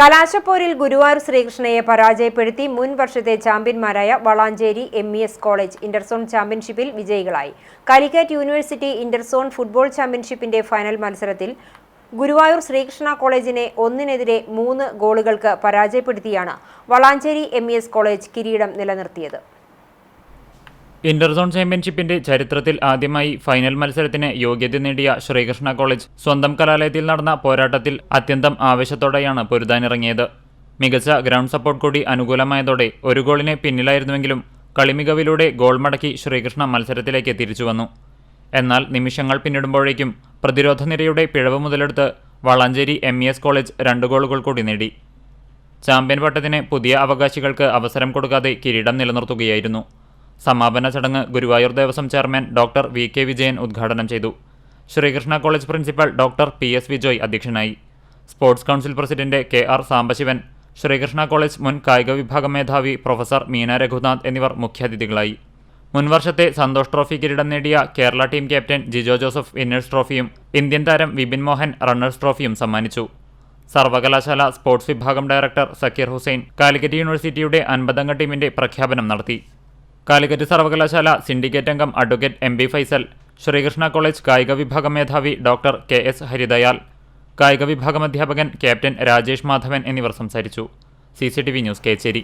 കലാശപ്പോരിൽ ഗുരുവായൂർ ശ്രീകൃഷ്ണയെ പരാജയപ്പെടുത്തി മുൻ വർഷത്തെ ചാമ്പ്യന്മാരായ Valanchery M E S college interzone ചാമ്പ്യൻഷിപ്പിൽ വിജയികളായി. കാലിക്കറ്റ് യൂണിവേഴ്സിറ്റി ഇന്റർസോൺ ഫുട്ബോൾ ചാമ്പ്യൻഷിപ്പിന്റെ ഫൈനൽ മത്സരത്തിൽ ഗുരുവായൂർ ശ്രീകൃഷ്ണ കോളേജിനെ ഒന്നിനെതിരെ മൂന്ന് ഗോളുകൾക്ക് പരാജയപ്പെടുത്തിയാണ് വളാഞ്ചേരി എം കോളേജ് കിരീടം നിലനിർത്തിയത്. ഇന്റർസോൺ ചാമ്പ്യൻഷിപ്പിന്റെ ചരിത്രത്തിൽ ആദ്യമായി ഫൈനൽ മത്സരത്തിന് യോഗ്യത നേടിയ ശ്രീകൃഷ്ണ കോളേജ് സ്വന്തം കലാലയത്തിൽ നടന്ന പോരാട്ടത്തിൽ അത്യന്തം ആവേശത്തോടെയാണ് പൊരുതാനിറങ്ങിയത്. മികച്ച ഗ്രൗണ്ട് സപ്പോർട്ട് കൂടി അനുകൂലമായതോടെ ഒരു ഗോളിന് പിന്നിലായിരുന്നുവെങ്കിലും കളിമികവിലൂടെ ഗോൾ മടക്കി ശ്രീകൃഷ്ണ മത്സരത്തിലേക്ക് തിരിച്ചുവന്നു എന്നാൽ നിമിഷങ്ങൾ പിന്നിടുമ്പോഴേക്കും പ്രതിരോധ നിരയുടെ പിഴവ് മുതലെടുത്ത് Valanchery M E S college രണ്ട് ഗോളുകൾ കൂടി നേടി. ചാമ്പ്യൻ പട്ടത്തിന് പുതിയ അവകാശികൾക്ക് അവസരം കൊടുക്കാതെ കിരീടം നിലനിർത്തുകയായിരുന്നു. സമാപന ചടങ്ങ് Guruvayur Devaswom chairman doctor V K Vijayan ഉദ്ഘാടനം ചെയ്തു. Sreekrishna college principal doctor P S Vijoy അധ്യക്ഷനായി. Sports council president K R Sambasivan Sreekrishna college മുൻ കായിക വിഭാഗം മേധാവി പ്രൊഫസർ മീന രഘുനാഥ് എന്നിവർ മുഖ്യാതിഥികളായി. മുൻവർഷത്തെ സന്തോഷ് ട്രോഫി കിരീടം നേടിയ Kerala team captain Jijo Joseph winners ട്രോഫിയും Indian താരം വിപിൻ മോഹൻ റണ്ണേഴ്സ് ട്രോഫിയും സമ്മാനിച്ചു. സർവകലാശാല സ്പോർട്സ് വിഭാഗം ഡയറക്ടർ സക്കീർ ഹുസൈൻ കാലിക്കറ്റ് യൂണിവേഴ്സിറ്റിയുടെ അൻപതംഗ ടീമിന്റെ പ്രഖ്യാപനം നടത്തി. കാലിക്കറ്റ് സർവകലാശാല സിൻഡിക്കേറ്റ് അംഗം advocate M B Faisal Sreekrishna college കായിക വിഭാഗം മേധാവി ഡോക്ടർ കെ എസ് ഹരിദയാൽ കായിക വിഭാഗം അധ്യാപകൻ ക്യാപ്റ്റൻ രാജേഷ് മാധവൻ എന്നിവർ സംസാരിച്ചു. C C T V news Kechery.